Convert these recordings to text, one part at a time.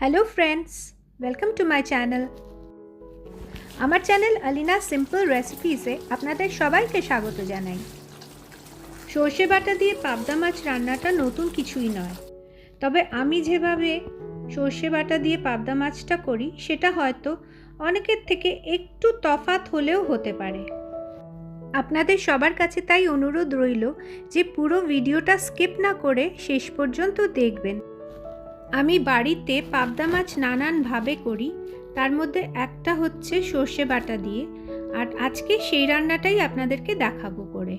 Hello friends welcome to my channel আমার channel Alina simple রেসিপিসে আপনাদের সবাইকে স্বাগত জানাই। সর্ষে বাটা দিয়ে পাবদা মাছ রান্নাটা নতুন কিছুই নয়। তবে আমি যেভাবে সর্ষে বাটা দিয়ে পাবদা মাছটা করি, সেটা হয়তো অনেকের থেকে একটু তফাত হলেও হতে পারে। আপনাদের সবার কাছে তাই অনুরোধ রইল যে পুরো ভিডিওটা স্কিপ না করে শেষ পর্যন্ত দেখবেন। আমি বাড়িতে পাবদা মাছ নানানভাবে করি। তার মধ্যে একটা হচ্ছে সর্ষে বাটা দিয়ে। আর আজকে সেই রান্নাটাই আপনাদেরকে দেখাবো করে।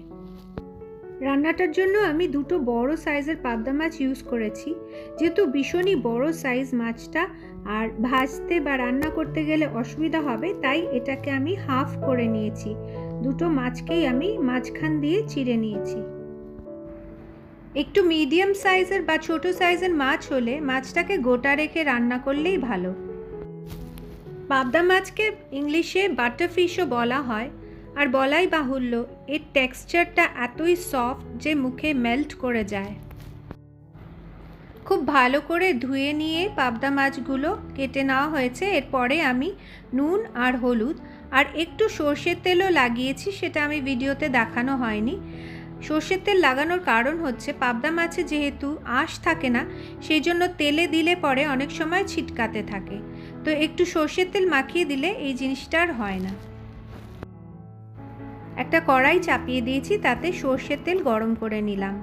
রান্নাটার জন্য আমি দুটো বড় সাইজের পাবদা মাছ ইউজ করেছি। যেহেতু ভীষণই বড় সাইজ মাছটা, আর ভাজতে বা রান্না করতে গেলে অসুবিধা হবে, তাই এটাকে আমি হাফ করে নিয়েছি। দুটো মাছকেই আমি মাঝখান দিয়ে চিড়ে নিয়েছি। একটু মিডিয়াম সাইজের বা ছোট সাইজের মাছ হলে মাছটাকে গোটা রেখে রান্না করলেই ভালো। পাবদা মাছকে ইংলিশে বাটার ফিশও বলা হয়, আর বলাই বাহুল্য, এর টেক্সচারটা এতই সফট যে মুখে মেল্ট করে যায়। খুব ভালো করে ধুয়ে নিয়ে পাবদা মাছগুলো কেটে নেওয়া হয়েছে, এরপরে আমি নুন আর হলুদ, আর একটু সর্ষের তেলও লাগিয়েছি, সেটা আমি ভিডিওতে দেখানো হয়নি। সর্ষের তেল লাগানোর কারণ হচ্ছে পাবদা মাছে যেহেতু আঁশ থাকে না, সেই জন্য তেলে দিলে পরে অনেক সময় ছিটকাতে থাকে। তো একটু সর্ষের তেল মাখিয়ে দিলে এই জিনিসটা আর হয় না। একটা কড়াই চাপিয়ে দিয়েছি, তাতে সর্ষের তেল গরম করে নিলাম।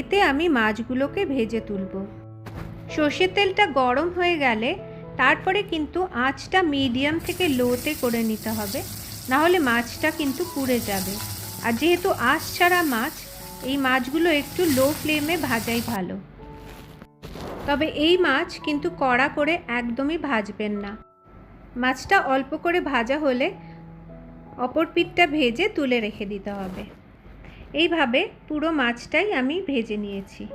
এতে আমি মাছগুলোকে ভেজে তুলব। সর্ষের তেলটা গরম হয়ে গেলে তারপরে কিন্তু আঁচটা মিডিয়াম থেকে লোতে করে নিতে হবে, নাহলে মাছটা কিন্তু পুড়ে যাবে। আর যেহেতু আঁশ ছাড়া মাছ, এই মাছগুলো একটু লো ফ্লেমে ভাজাই ভালো। তবে এই মাছ কিন্তু কড়া করে একদমই ভাজবেন না। মাছটা অল্প করে ভাজা হলে অপর পিঠটা ভেজে তুলে রেখে দিতে হবে। এইভাবে পুরো মাছটাই আমি ভেজে নিয়েছি।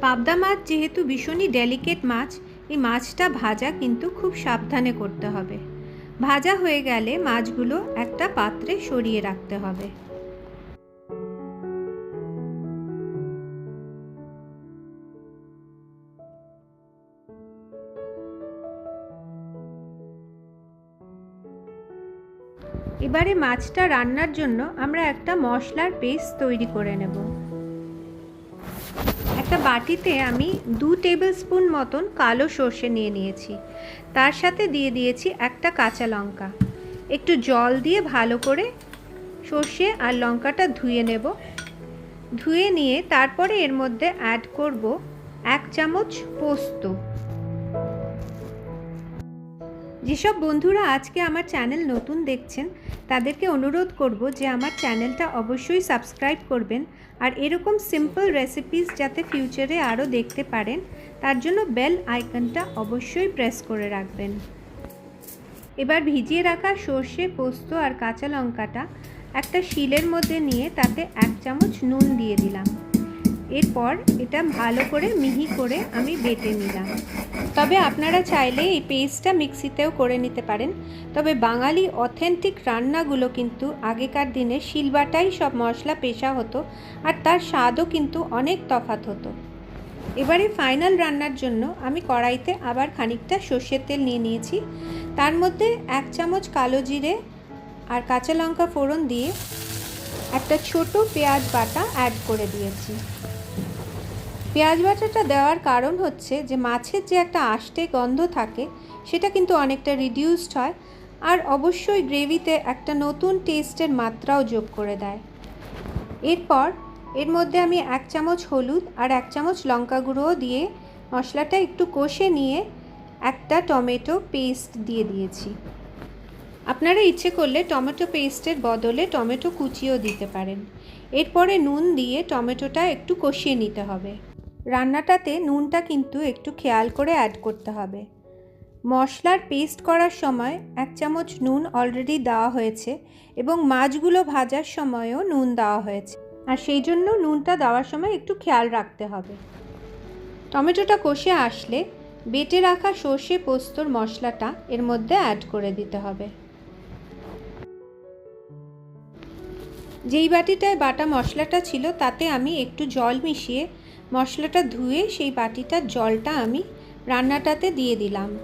পাবদা মাছ যেহেতু ভীষণই ডেলিকেট মাছ, এই মাছটা ভাজা কিন্তু খুব সাবধানে করতে হবে। ভাজা হয়ে গেলে মাছগুলো একটা পাত্রে সরিয়ে রাখতে হবে। এবারে মাছটা রান্নার জন্য আমরা একটা মশলার পেস্ট তৈরি করে নেব। একটা বাটিতে আমি দু টেবিল স্পুন মতন কালো সর্ষে নিয়ে নিয়েছি। তার সাথে দিয়ে দিয়েছি একটা কাঁচা লঙ্কা। একটু জল দিয়ে ভালো করে সর্ষে আর লঙ্কাটা ধুয়ে নেব। ধুয়ে নিয়ে তারপরে এর মধ্যে অ্যাড করব এক চামচ পোস্ত। যেসব বন্ধুরা আজকে আমার চ্যানেল নতুন দেখছেন, তাদেরকে অনুরোধ করব যে আমার চ্যানেলটা অবশ্যই সাবস্ক্রাইব করবেন আর এরকম সিম্পল রেসিপিস যাতে ফিউচারে আরও দেখতে পারেন, তার জন্য বেল আইকনটা অবশ্যই প্রেস করে রাখবেন। এবার ভিজিয়ে রাখা সর্ষে, পোস্ত আর কাঁচা লঙ্কাটা একটা শিলের মধ্যে নিয়ে তাতে এক চামচ নুন দিয়ে দিলাম। এরপর এটা ভালো করে মিহি করে আমি বেটে নিলাম। তবে আপনারা চাইলে এই পেস্টটা মিক্সিতেও করে নিতে পারেন। তবে বাঙালি অথেন্টিক রান্নাগুলো কিন্তু আগেকার দিনে শিলবাটাই সব মশলা পেশা হতো আর তার স্বাদও কিন্তু অনেক তফাত হতো। এবারে ফাইনাল রান্নার জন্য আমি কড়াইতে আবার খানিকটা সর্ষের তেল নিয়ে নিয়েছি। তার মধ্যে এক চামচ কালো জিরে আর কাঁচা লঙ্কা ফোড়ন দিয়ে একটা ছোট পেঁয়াজ বাটা অ্যাড করে দিয়েছি। পেঁয়াজ বাটাটা দেওয়ার কারণ হচ্ছে যে মাছের যে একটা আষ্টে গন্ধ থাকে, সেটা কিন্তু অনেকটা রিডিউসড হয় আর অবশ্যই গ্রেভিতে একটা নতুন টেস্টের মাত্রাও যোগ করে দেয়। এরপর এর মধ্যে আমি এক চামচ হলুদ আর এক চামচ লঙ্কা গুঁড়োও দিয়ে মশলাটা একটু কষে নিয়ে একটা টমেটো পেস্ট দিয়ে দিয়েছি। আপনারা ইচ্ছে করলে টমেটো পেস্টের বদলে টমেটো কুচিও দিতে পারেন। এরপরে নুন দিয়ে টমেটোটা একটু কষিয়ে নিতে হবে। রান্নাটাতে নুনটা কিন্তু একটু খেয়াল করে অ্যাড করতে হবে। মশলার পেস্ট করার সময় এক চামচ নুন অলরেডি দেওয়া হয়েছে এবং মাছগুলো ভাজার সময়ও নুন দেওয়া হয়েছে। আর সেই জন্য নুনটা দেওয়ার সময় একটু খেয়াল রাখতে হবে। টমেটোটা কষে আসলে বেটে রাখা সর্ষে পোস্তর মশলাটা এর মধ্যে অ্যাড করে দিতে হবে। যেই বাটিটায় বাটা মশলাটা ছিল তাতে আমি একটু জল মিশিয়ে মশলাটা ধুয়ে সেই বাটিটার জলটা আমি রান্নাটাতে দিয়ে দিলাম।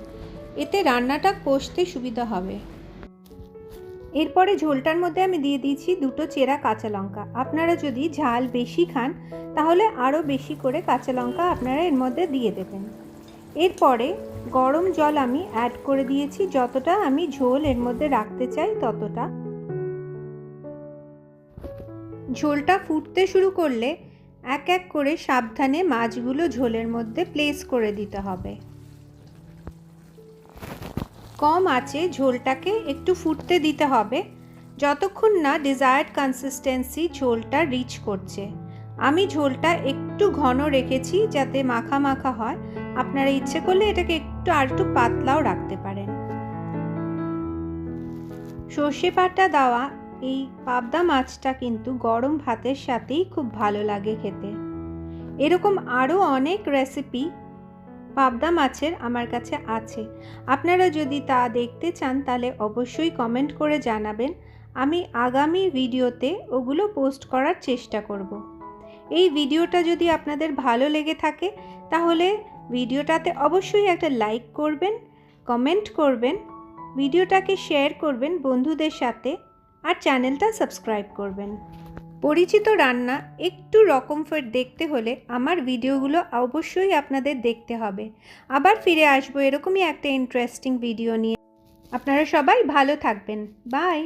এতে রান্নাটা কষতে সুবিধা হবে। এরপরে ঝোলটার মধ্যে আমি দিয়ে দিয়েছি দুটো চেরা কাঁচা লঙ্কা। আপনারা যদি ঝাল বেশি খান, তাহলে আরও বেশি করে কাঁচা লঙ্কা আপনারা এর মধ্যে দিয়ে দেবেন। এরপরে গরম জল আমি অ্যাড করে দিয়েছি, যতটা আমি ঝোল এর মধ্যে রাখতে চাই ততটা। ঝোলটা ফুটতে শুরু করলে এক এক করে সাবধানে মাছগুলো ঝোলের মধ্যে প্লেস করে দিতে হবে। কম আছে ঝোলটাকে একটু ফুটতে দিতে হবে, যতক্ষণ না ডিজায়ার্ড কনসিস্টেন্সি ঝোলটা রিচ করছে। আমি ঝোলটা একটু ঘন রেখেছি যাতে মাখা মাখা হয়। আপনারা ইচ্ছে করলে এটাকে একটু আর একটু পাতলাও রাখতে পারেন। সর্ষে পাটা দেওয়া এই পাবদা মাছটা কিন্তু গরম ভাতের সাথেই খুব ভালো লাগে খেতে। এরকম আরও অনেক রেসিপি পাবদা মাছের আমার কাছে আছে। আপনারা যদি তা দেখতে চান, তাহলে অবশ্যই কমেন্ট করে জানাবেন। আমি আগামী ভিডিওতে ওগুলো পোস্ট করার চেষ্টা করব। এই ভিডিওটা যদি আপনাদের ভালো লেগে থাকে, তাহলে ভিডিওটাতে অবশ্যই একটা লাইক করবেন কমেন্ট করবেন, ভিডিওটাকে শেয়ার করবেন বন্ধুদের সাথে। আর চ্যানেলটা সাবস্ক্রাইব করবেন। পরিচিত রান্না একটু রকম ফের দেখতে হলে আমার ভিডিওগুলো অবশ্যই আপনাদের দেখতে হবে। আবার ফিরে আসব এরকমই একটা ইন্টারেস্টিং ভিডিও নিয়ে। আপনারা সবাই ভালো থাকবেন। বাই